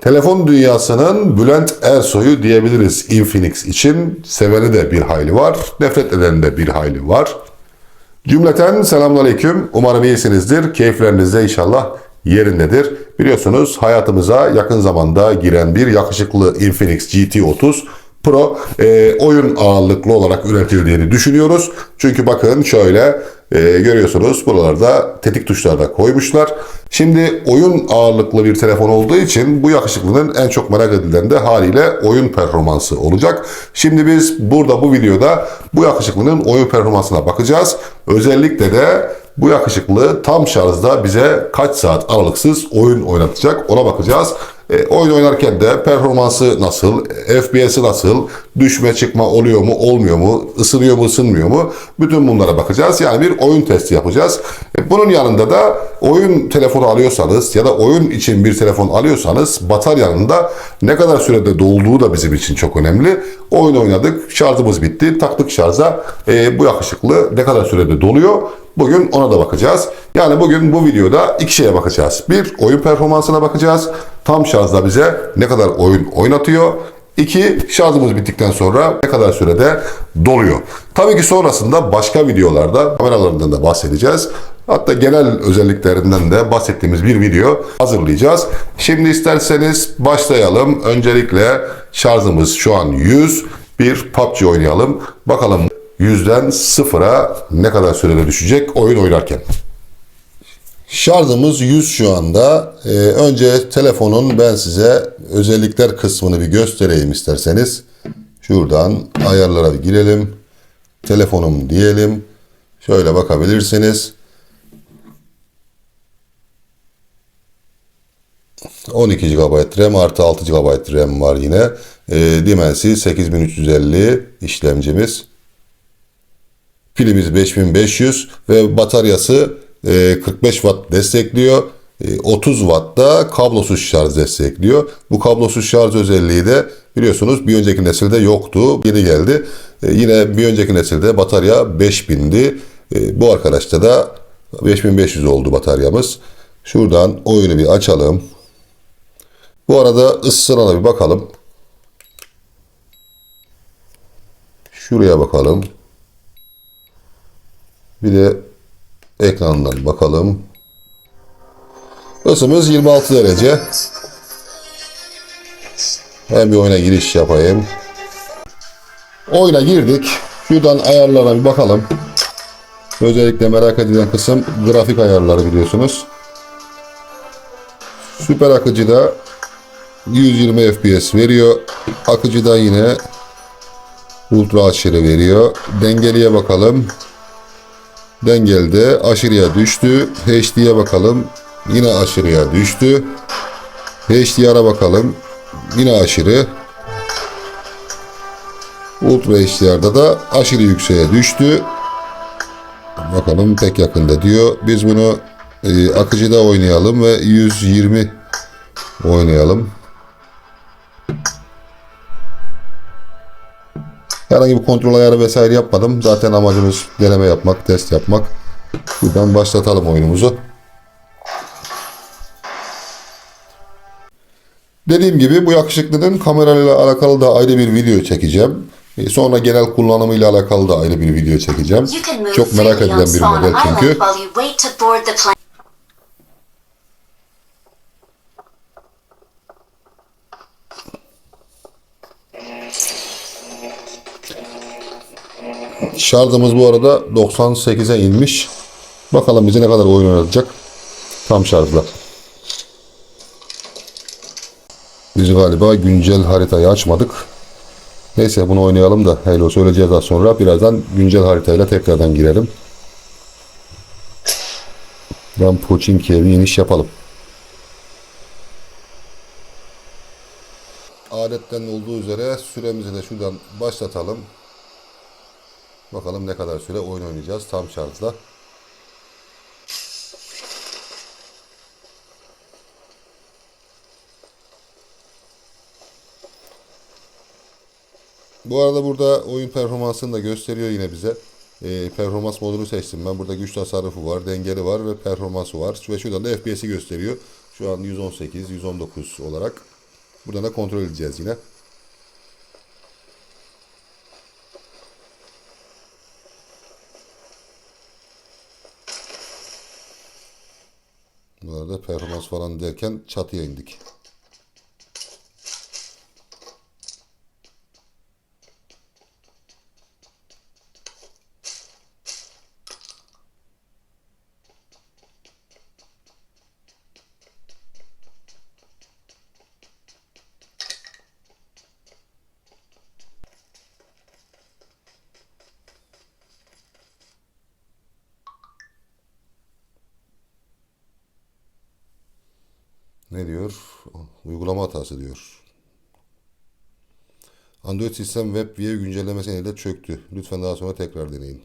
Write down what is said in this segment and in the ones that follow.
Telefon dünyasının Bülent Ersoy'u diyebiliriz Infinix için. Seveni de bir hayli var, nefret edeni de bir hayli var. Cümleten selamünaleyküm. Umarım iyisinizdir. Keyifleriniz de inşallah yerindedir. Biliyorsunuz hayatımıza yakın zamanda giren bir yakışıklı Infinix GT30 Pro e, oyun ağırlıklı olarak üretildiğini düşünüyoruz. Çünkü bakın şöyle e, görüyorsunuz buralarda tetik tuşları da koymuşlar. Şimdi oyun ağırlıklı bir telefon olduğu için bu yakışıklının en çok merak edilen de haliyle oyun performansı olacak. Şimdi biz burada bu videoda bu yakışıklının oyun performansına bakacağız. Özellikle de bu yakışıklı tam şarjda bize kaç saat aralıksız oyun oynatacak ona bakacağız. E, oyun oynarken de performansı nasıl, FPS'i nasıl, düşme çıkma oluyor mu olmuyor mu, ısınıyor mu ısınmıyor mu bütün bunlara bakacağız. Yani bir oyun testi yapacağız. E, bunun yanında da oyun telefonu alıyorsanız ya da oyun için bir telefon alıyorsanız bataryanın da ne kadar sürede dolduğu da bizim için çok önemli. Oyun oynadık, şarjımız bitti, taktık şarja. E, bu yakışıklı ne kadar sürede doluyor? Bugün ona da bakacağız. Yani bugün bu videoda iki şeye bakacağız. Bir, oyun performansına bakacağız. Tam şarjda bize ne kadar oyun oynatıyor. İki, şarjımız bittikten sonra ne kadar sürede doluyor. Tabii ki sonrasında başka videolarda kameralarından da bahsedeceğiz. Hatta genel özelliklerinden de bahsettiğimiz bir video hazırlayacağız. Şimdi isterseniz başlayalım. Öncelikle şarjımız şu an 100. Bir PUBG oynayalım. Bakalım yüzden sıfıra ne kadar sürede düşecek oyun oynarken. Şarjımız 100 şu anda. Ee, önce telefonun ben size özellikler kısmını bir göstereyim isterseniz. Şuradan ayarlara bir girelim. Telefonum diyelim. Şöyle bakabilirsiniz. 12 GB RAM artı 6 GB RAM var yine. E, Dimensity 8350 işlemcimiz. Pilimiz 5500 ve bataryası 45 Watt destekliyor. E, 30 Watt da kablosuz şarj destekliyor. Bu kablosuz şarj özelliği de biliyorsunuz bir önceki nesilde yoktu. Yeni geldi. E, yine bir önceki nesilde batarya 5000'di. E, bu arkadaşta da 5500 oldu bataryamız. Şuradan oyunu bir açalım. Bu arada ısısına bir bakalım. Şuraya bakalım. Bir de ekrandan bakalım. Isımız 26 derece. Ben bir oyuna giriş yapayım. Oyuna girdik. Şuradan ayarlara bir bakalım. Özellikle merak edilen kısım grafik ayarları biliyorsunuz. Süper akıcıda 120 FPS veriyor. Akıcıda yine ultra aşırı veriyor. Dengeliye bakalım. Dengelde aşırıya düştü. HD'ye bakalım. Yine aşırıya düştü. HDR'a bakalım. Yine aşırı. Ultra HDR'da da aşırı yükseğe düştü. Bakalım pek yakında diyor. Biz bunu e, akıcıda oynayalım ve 120 oynayalım. Herhangi bir kontrol ayarı vesaire yapmadım. Zaten amacımız deneme yapmak, test yapmak. Buradan başlatalım oyunumuzu. Dediğim gibi bu yakışıklının kamerayla alakalı da ayrı bir video çekeceğim. E, Sonra genel kullanımıyla alakalı da ayrı bir video çekeceğim. Çok merak edilen bir model Island Şarjımız bu arada 98'e inmiş. Bakalım bize ne kadar oyun oynatacak. Tam şarjla. Biz galiba güncel haritayı açmadık. Neyse bunu oynayalım da Halo söyleyeceğiz daha sonra. Birazdan güncel haritayla tekrardan girelim. Ben Pochinki'ye bir iniş yapalım. Adetten olduğu üzere süremizi de şuradan başlatalım. Bakalım ne kadar süre oyun oynayacağız tam şarjla. Bu arada burada oyun performansını da gösteriyor yine bize. Ee, performans modunu seçtim ben. Burada güç tasarrufu var, dengeli var ve performansı var. Ve şuradan da FPS'i gösteriyor. Şu an 118, 119 olarak. Buradan da kontrol edeceğiz yine. Bu arada performans falan derken çatıya indik. Ne diyor? Uygulama hatası diyor. Android sistem web view güncellemesi nedeniyle çöktü. Lütfen daha sonra tekrar deneyin.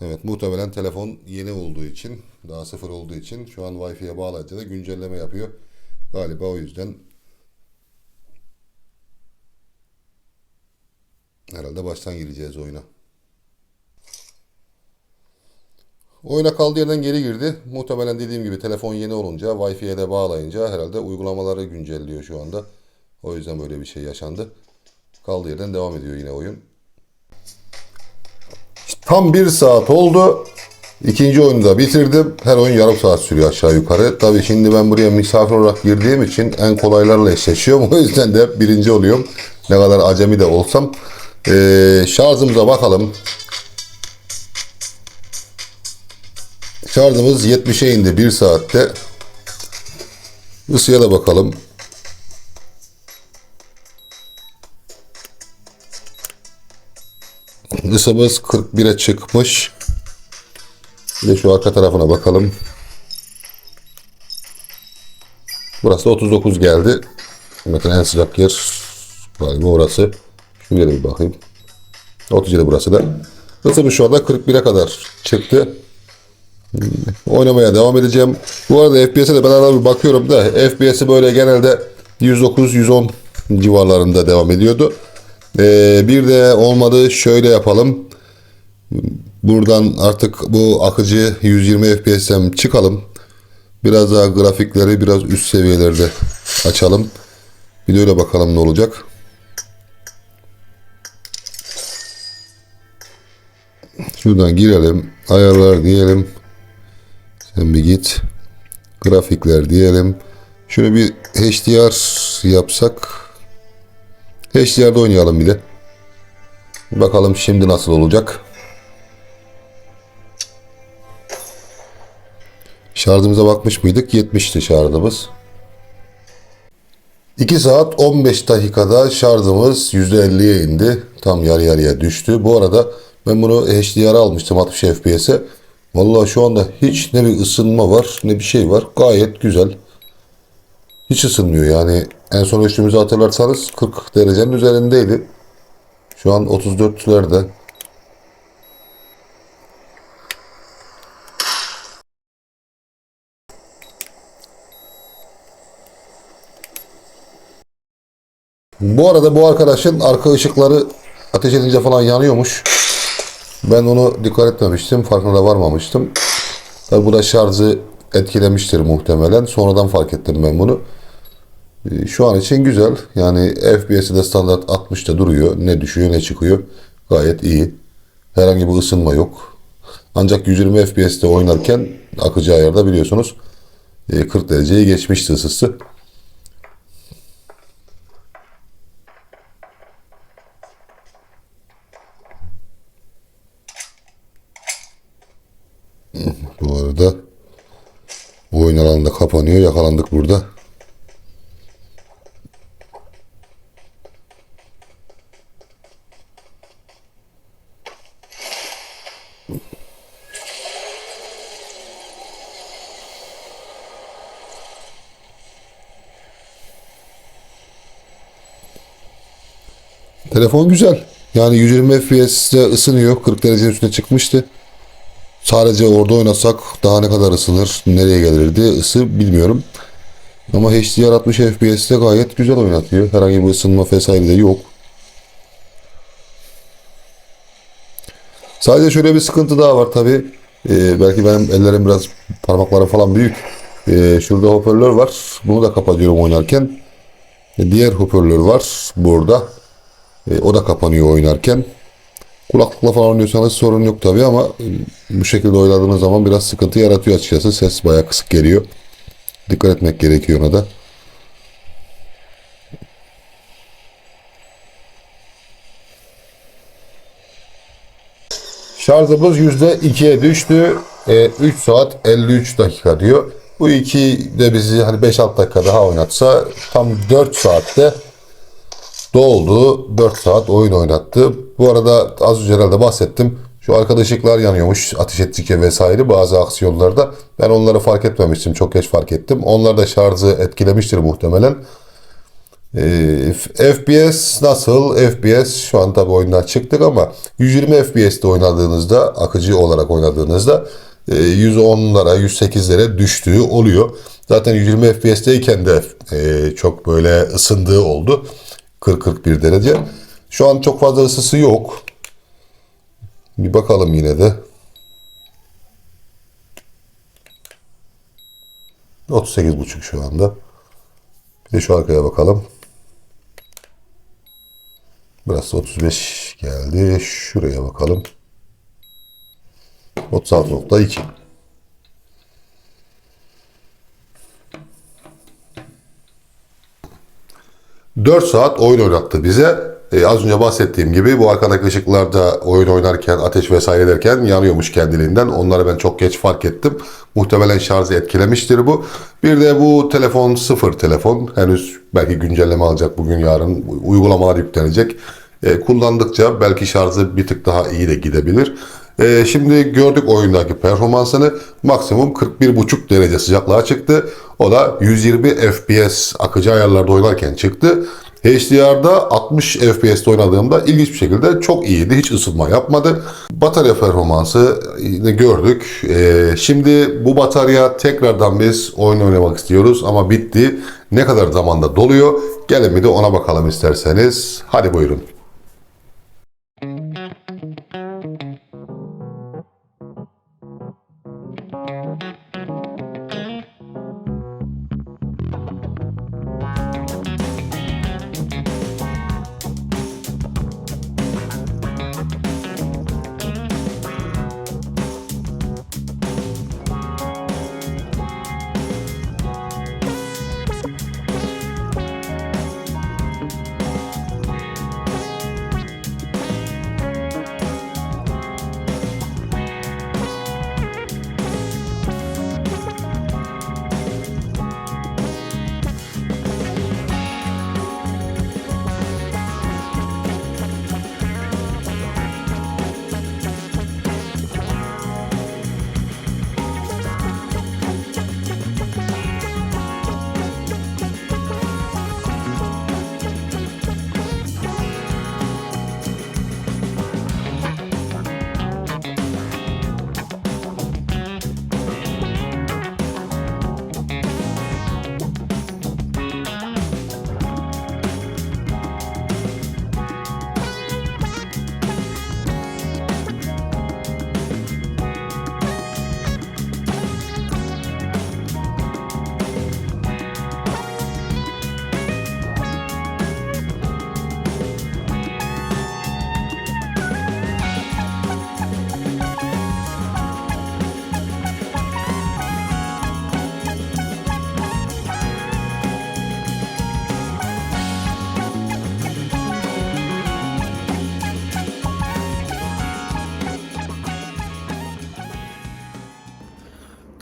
Evet muhtemelen telefon yeni olduğu için daha sıfır olduğu için şu an Wi-Fi'ye bağlayınca da güncelleme yapıyor. Galiba o yüzden herhalde baştan gireceğiz oyuna. Oyuna kaldığı yerden geri girdi. Muhtemelen dediğim gibi telefon yeni olunca Wi-Fi'ye de bağlayınca herhalde uygulamaları güncelliyor şu anda. O yüzden böyle bir şey yaşandı. Kaldığı yerden devam ediyor yine oyun. Tam bir saat oldu. İkinci oyunu da bitirdim. Her oyun yarım saat sürüyor aşağı yukarı. Tabii şimdi ben buraya misafir olarak girdiğim için en kolaylarla eşleşiyorum. O yüzden de birinci oluyorum. Ne kadar acemi de olsam. Ee, şarjımıza bakalım. Şarjımız 70'e indi 1 saatte. Isıya da bakalım. Isımız 41'e çıkmış. Bir de şu arka tarafına bakalım. Burası da 39 geldi. Bakın en sıcak yer galiba orası. Şu yere bir bakayım. 37 burası da. Isımız şu anda 41'e kadar çıktı oynamaya devam edeceğim. Bu arada FPS'e de ben arada bir bakıyorum da FPS'i böyle genelde 109-110 civarlarında devam ediyordu. Ee, bir de olmadı şöyle yapalım. Buradan artık bu akıcı 120 FPS'ten çıkalım. Biraz daha grafikleri biraz üst seviyelerde açalım. Bir de öyle bakalım ne olacak. Şuradan girelim. Ayarlar diyelim. Sen bir git. Grafikler diyelim. Şunu bir HDR yapsak. HDR'da oynayalım bir de. Bakalım şimdi nasıl olacak. Şarjımıza bakmış mıydık? 70'ti şarjımız. 2 saat 15 dakikada şarjımız %50'ye indi. Tam yarı yarıya düştü. Bu arada ben bunu HDR almıştım 60 FPS'e. Vallahi şu anda hiç ne bir ısınma var ne bir şey var. Gayet güzel. Hiç ısınmıyor yani. En son ölçtüğümüzü hatırlarsanız 40 derecenin üzerindeydi. Şu an 34'lerde. Bu arada bu arkadaşın arka ışıkları ateş edince falan yanıyormuş. Ben onu dikkat etmemiştim. Farkına varmamıştım. Tabi bu da şarjı etkilemiştir muhtemelen. Sonradan fark ettim ben bunu. Ee, Şu an için güzel. Yani FPS'i de standart 60'ta duruyor. Ne düşüyor ne çıkıyor. Gayet iyi. Herhangi bir ısınma yok. Ancak 120 FPS'te oynarken akıcı ayarda biliyorsunuz e, 40 dereceyi geçmişti ısısı. Bu arada oyun alanında kapanıyor. Yakalandık burada. Telefon güzel. Yani 120 FPS'te ısınıyor. 40 derecenin üstüne çıkmıştı. Sadece orada oynasak daha ne kadar ısınır, nereye gelirdi ısı bilmiyorum. Ama HDR 60 FPS'te gayet güzel oynatıyor. Herhangi bir ısınma vesaire de yok. Sadece şöyle bir sıkıntı daha var tabi. belki benim ellerim biraz parmaklarım falan büyük. Ee, şurada hoparlör var. Bunu da kapatıyorum oynarken. Diğer hoparlör var burada. E, o da kapanıyor oynarken. Kulaklıkla falan oynuyorsanız sorun yok tabii ama e, bu şekilde oynadığınız zaman biraz sıkıntı yaratıyor açıkçası. Ses bayağı kısık geliyor. Dikkat etmek gerekiyor ona da. Şarjımız %2'ye düştü. E, 3 saat 53 dakika diyor. Bu 2 de bizi hani 5-6 dakika daha oynatsa tam 4 saatte doldu. 4 saat oyun oynattı. Bu arada az önce herhalde bahsettim. Şu arkada ışıklar yanıyormuş ateş ettikçe vesaire bazı aksiyonlarda. Ben onları fark etmemiştim. Çok geç fark ettim. Onlar da şarjı etkilemiştir muhtemelen. Ee, FPS nasıl? FPS şu an tabi oyundan çıktık ama 120 FPS'te oynadığınızda, akıcı olarak oynadığınızda e, 110'lara, 108'lere düştüğü oluyor. Zaten 120 FPS'teyken de e, çok böyle ısındığı oldu. 40-41 derece. Şu an çok fazla ısısı yok. Bir bakalım yine de. 38.5 şu anda. Bir de şu arkaya bakalım. Burası 35 geldi. Şuraya bakalım. 36.2. Dört saat oyun oynattı bize. Ee, az önce bahsettiğim gibi bu arkadaki ışıklarda oyun oynarken, ateş vesaire ederken yanıyormuş kendiliğinden. Onları ben çok geç fark ettim. Muhtemelen şarjı etkilemiştir bu. Bir de bu telefon sıfır telefon. Henüz belki güncelleme alacak bugün yarın. Uygulamalar yüklenecek. Ee, kullandıkça belki şarjı bir tık daha iyi de gidebilir. Ee, şimdi gördük oyundaki performansını maksimum 41,5 derece sıcaklığa çıktı. O da 120 FPS akıcı ayarlarda oynarken çıktı. HDR'da 60 FPS'te oynadığımda ilginç bir şekilde çok iyiydi. Hiç ısınma yapmadı. Batarya performansı yine gördük. Ee, şimdi bu batarya tekrardan biz oyun oynamak istiyoruz ama bitti. Ne kadar zamanda doluyor? Gelin bir de ona bakalım isterseniz. Hadi buyurun.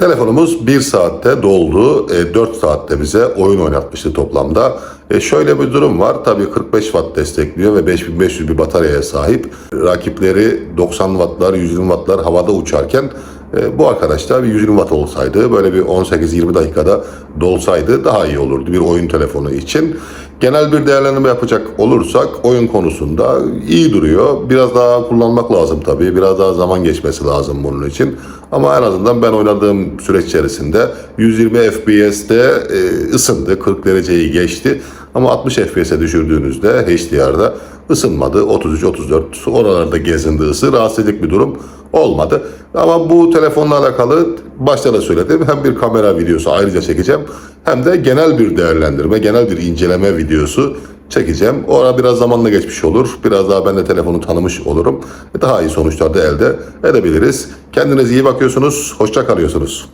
Telefonumuz 1 saatte doldu. E, 4 saatte bize oyun oynatmıştı toplamda. E, şöyle bir durum var. Tabii 45 watt destekliyor ve 5500 bir bataryaya sahip. Rakipleri 90 wattlar, 120 wattlar havada uçarken e, bu arkadaşlar bir 120 watt olsaydı böyle bir 18-20 dakikada dolsaydı daha iyi olurdu bir oyun telefonu için. Genel bir değerlendirme yapacak olursak oyun konusunda iyi duruyor. Biraz daha kullanmak lazım tabii. Biraz daha zaman geçmesi lazım bunun için. Ama en azından ben oynadığım süreç içerisinde 120 FPS'te e, ısındı. 40 dereceyi geçti. Ama 60 FPS'e düşürdüğünüzde HDR'da ısınmadı. 33-34 oralarda gezindi ısı. Rahatsız edecek bir durum olmadı. Ama bu telefonla alakalı başta da söyledim. Hem bir kamera videosu ayrıca çekeceğim. Hem de genel bir değerlendirme, genel bir inceleme videosu çekeceğim. O ara biraz zamanla geçmiş olur. Biraz daha ben de telefonu tanımış olurum. Daha iyi sonuçlar da elde edebiliriz. Kendinize iyi bakıyorsunuz. Hoşça kalıyorsunuz.